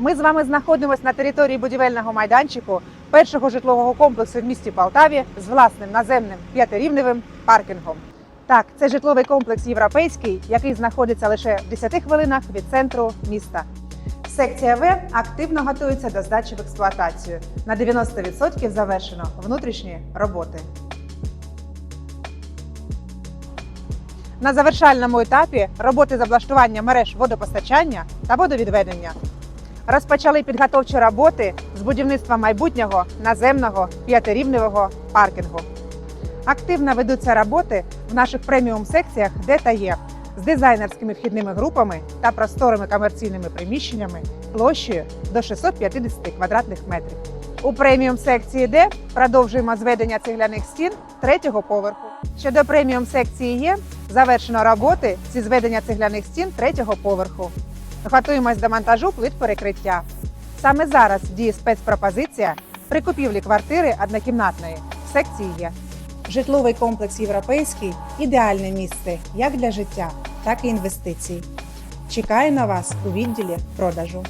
Ми з вами знаходимося на території будівельного майданчику першого житлового комплексу в місті Полтаві з власним наземним п'ятирівневим паркінгом. Так, це житловий комплекс європейський, який знаходиться лише в 10 хвилинах від центру міста. Секція В активно готується до здачі в експлуатацію. На 90% завершено внутрішні роботи. На завершальному етапі роботи з облаштування мереж водопостачання та водовідведення. Розпочали підготовчі роботи з будівництва майбутнього наземного п'ятирівневого паркінгу. Активно ведуться роботи в наших преміум секціях Д та Є з дизайнерськими вхідними групами та просторими комерційними приміщеннями площею до 650 квадратних метрів. У преміум секції Д продовжуємо зведення цегляних стін третього поверху. Щодо преміум секції Є завершено роботи зі зведення цегляних стін третього поверху. Готуємось до монтажу плит перекриття. Саме зараз діє спецпропозиція при купівлі квартири однокімнатної в секції Є. Житловий комплекс європейський ідеальне місце як для життя, так і інвестицій. Чекаю на вас у відділі продажу.